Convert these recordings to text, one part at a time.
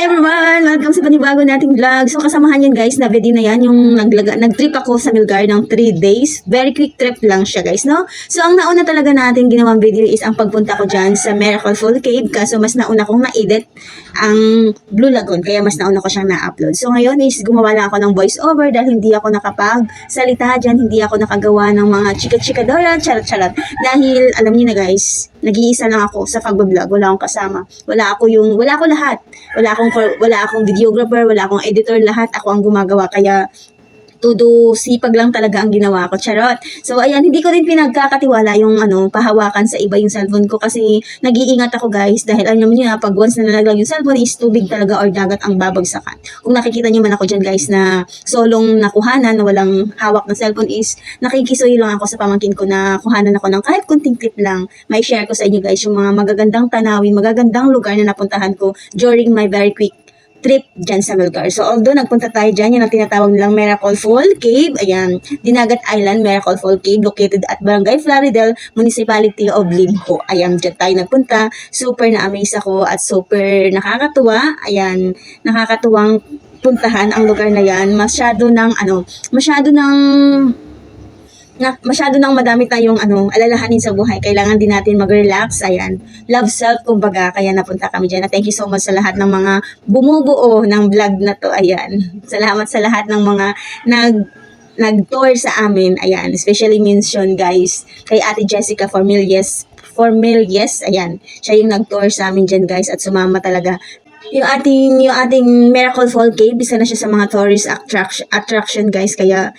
Hi everyone! Welcome sa panibago nating vlog. So kasamahan yan guys, na video na yan, yung naglaga, nag-trip ako sa Milgar ng 3 days. Very quick trip lang siya guys, no? So ang nauna talaga natin ginawang video is ang pagpunta ko dyan sa Miracle Fall Cave. Kaso mas nauna kong na-edit ang Blue Lagoon, kaya mas nauna ko siyang na-upload. So ngayon is gumawa lang ako ng voice over dahil hindi ako nakapag-salita dyan, hindi ako nakagawa ng mga chika-chikadora, charot-charot. Dahil alam niyo na guys, nag-iisa lang ako sa pag-vlog, wala akong kasama. Wala ako yung, wala ako lahat. Wala akong, wala akong videographer, wala akong editor, lahat ako ang gumagawa. Kaya todo sipag lang talaga ang ginawa ko. Charot. So, ayan, hindi ko rin pinagkakatiwala yung ano, pahawakan sa iba yung cellphone ko kasi nag-iingat ako guys dahil alam niyo na pag once na nalaglag yung cellphone is tubig talaga or dagat ang babagsakan. Kung nakikita niyo man ako dyan guys na solong nakuhanan na walang hawak ng cellphone is nakikisuyo lang ako sa pamangkin ko na kuhanan ako ng kahit kunting clip lang. May share ko sa inyo guys yung mga magagandang tanawin, magagandang lugar na napuntahan ko during my very quick trip dyan sa Melgar. So, although nagpunta tayo dyan, yun ang tinatawag nilang Miracle Fall Cave. Ayan, Dinagat Island, Miracle Fall Cave, located at Barangay Floridel, Municipality of Limpo. Ayan, dyan tayo nagpunta. Super na-amaze ako at super nakakatuwa. Ayan, nakakatuwang puntahan ang lugar na yan. Masyado ng, ano, masyado ng na masyado nang madami tayong ano, alalahanin sa buhay. Kailangan din natin mag-relax. Ayan. Love self, kumbaga. Kaya napunta kami dyan. Thank you so much sa lahat ng mga bumubuo ng vlog na to. Ayan. Salamat sa lahat ng mga nag nag-tour sa amin. Ayan. Especially mention, guys, kay Ate Jessica Formilies. Formilies. Ayan. Siya yung nag-tour sa amin dyan, guys. At sumama talaga yung ating yung ating Miracle Fall Cave isa na siya sa mga tourist attraction attraction guys kaya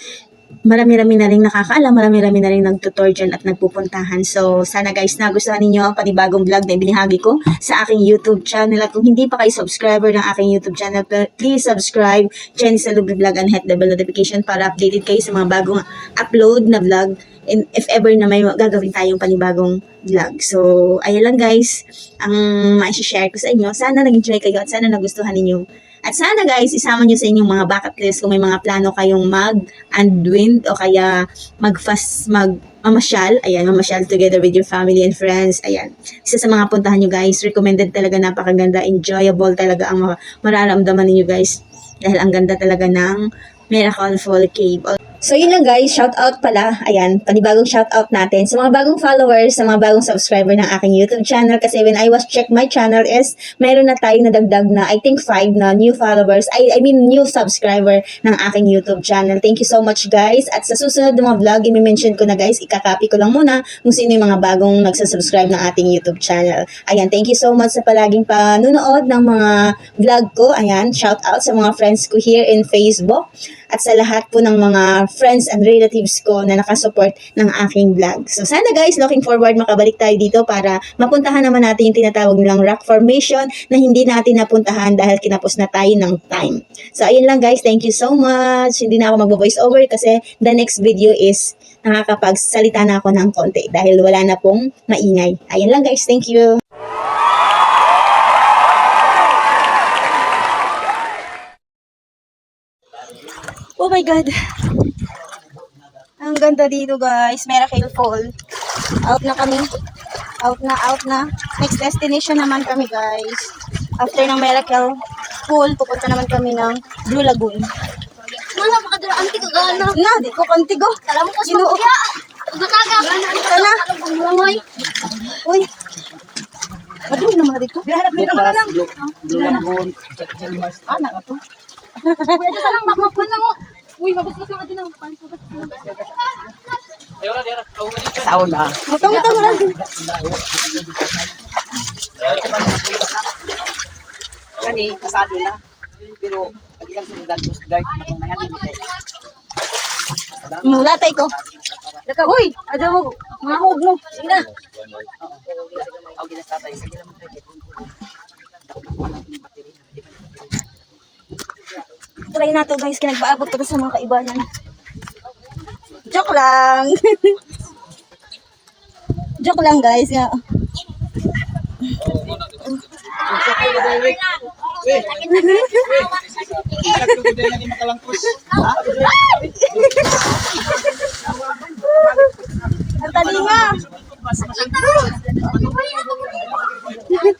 marami-rami na rin nakakaalam, marami-rami na rin nagtutour dyan at nagpupuntahan. So, sana guys, nagustuhan ninyo ang panibagong vlog na ibinahagi ko sa aking YouTube channel. At kung hindi pa kayo subscriber ng aking YouTube channel, please subscribe, Jenny Salubi Vlog and hit the bell notification para updated kayo sa mga bagong upload na vlog and if ever na may gagawin tayong panibagong vlog. So, ayun lang guys, ang ma-share ko sa inyo. Sana nag-enjoy kayo at sana nagustuhan ninyo at sana guys, isama nyo sa inyong mga bucket list kung may mga plano kayong mag-unwind o kaya mag-fast, mag mamasyal. Ayan, mamasyal together with your family and friends. Ayan. Isa sa mga puntahan nyo guys, recommended talaga, napakaganda, enjoyable talaga ang mararamdaman ninyo guys. Dahil ang ganda talaga ng Miracle Fall Cave. So yun lang guys, shout out pala, ayan, panibagong shout out natin sa mga bagong followers, sa mga bagong subscriber ng aking YouTube channel kasi when I was check my channel is mayroon na tayong nadagdag na I think 5 na new followers, I, I mean new subscriber ng aking YouTube channel. Thank you so much guys at sa susunod na mga vlog, i-mention ko na guys, ikakopy ko lang muna kung sino yung mga bagong nagsasubscribe ng ating YouTube channel. Ayan, thank you so much sa palaging panunood ng mga vlog ko. Ayan, shout out sa mga friends ko here in Facebook at sa lahat po ng mga friends and relatives ko na nakasupport ng aking vlog. So sana guys, looking forward makabalik tayo dito para mapuntahan naman natin yung tinatawag nilang rock formation na hindi natin napuntahan dahil kinapos na tayo ng time. So ayun lang guys, thank you so much. Hindi na ako magbo-voice over kasi the next video is nakakapagsalita na ako ng konti dahil wala na pong maingay. Ayun lang guys, thank you. Oh my God. Ang ganda dito guys. Miracle Fall. Out na kami. Out na, out na. Next destination naman kami guys. After ng Miracle Fall, pupunta naman kami ng Blue Lagoon. Mana makadala anti ko gana. Na, di ko kontigo. Alam mo ko sa kaya. Mataga. Sana. Langoy. Uy. Madumi naman na dito. Dito na lang. Anak na to. Pwede sa lang makmakman lang mo. Uy, mabusbus lang atin ang Sao na. Mutang-mutang na lang. Kani, kasado na. Pero, pag ilang sinundan ko sa dark na kung nayan Mulatay ko. Daka, uy. Ada mo. Mga hug mo. Sige na. Ako ginastatay. Sige naman tayo. Try na to guys, kinagpaabot ko sa mga kaibanan. Joke lang. Joke lang guys. Nga. Ang talinga.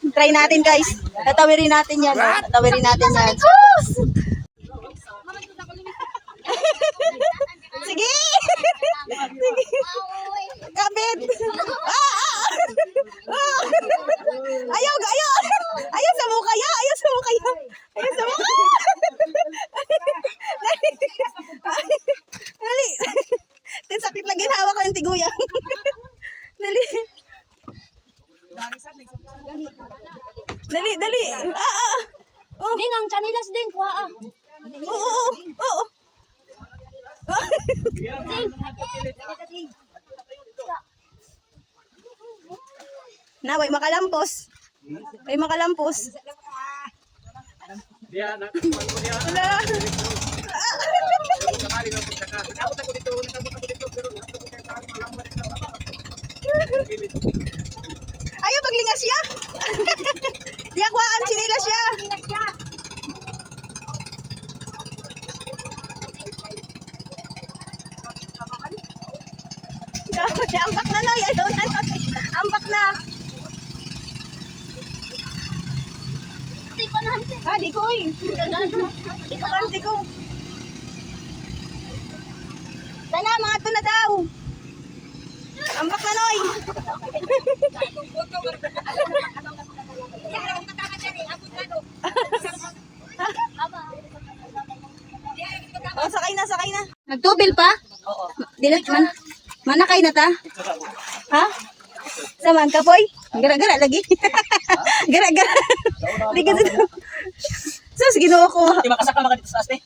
Try natin guys. Tatawirin natin yan. Tatawirin natin yan. Sige! Sige! Kabit! Ah, ah, ah. Ayaw, ayaw! Ayaw sa mukha ya! Ayaw sa mukha ya! Ayaw sa mukha! Dali! Tin sakit lagi na hawak ko yung tiguyang. Dali! Dali, dali! Ah, ah! Oh, Ding, ang chanilas din, kuha ah. oo, oo, oo. Na, way makalampos. Way makalampos. Wala. Ambak na na, ayaw na na. Ambak na. Di ko na Ah, di ko eh. Di ko. Tana, mga to na daw. Ambak na noy. oh, sakay na, sakay na. Nagtubil pa? Oo. Dilat man. Manakay na ta? Ha? Saman ka, boy? Gara-gara lagi. Gara-gara. Di ka dito. Sus, ginawa ko. Di makasaka mga dito sa aste.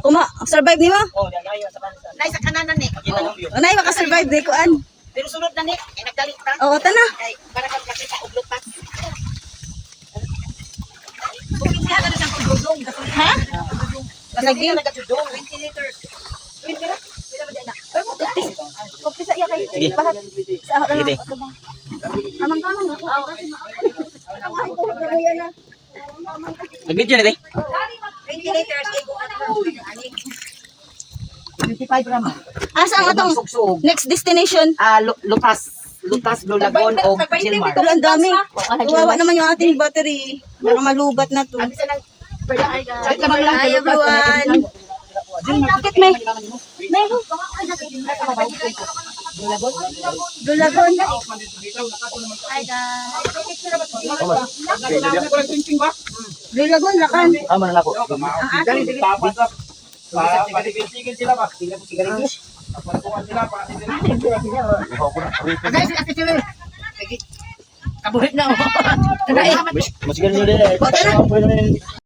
Kuma, survive ni mo? Oh, yan ayo sa kanila. Nay sa kananan ni. Ng view. Unay, makasurvive di ko an. Pero sunod na ni, ay nagdalik ta. Oo, tana. Ay para kang makita og lutas. Bukid siya ka sa pagdudong. Ha? Lagi na nagdudong 20 iya kay Sige. bahat. Sa ako Sige. Kamang-kamang ako. Ay, ko yan na. Nag-video na 20 liters ego ani. 25 gram. Asa ang atong Sugsug. next destination? Ah, lu- lutas. Lutas, Blue Lagoon o Gilmar. Pero ang dami. Kawawa naman yung ating battery. Baka malubat na to. Ang Kahit lamang lang. Hi everyone. Bakit may? Meron. Dulagon. Dulagon, lakan. Tama na ako. Ang ating. Patigil-tigil sila ba? Tigil po sigarilyas. Pagkuhan sila, patigil. Guys, ate sila. Kabuhit na ako. Mas ganyan din eh. O, tara.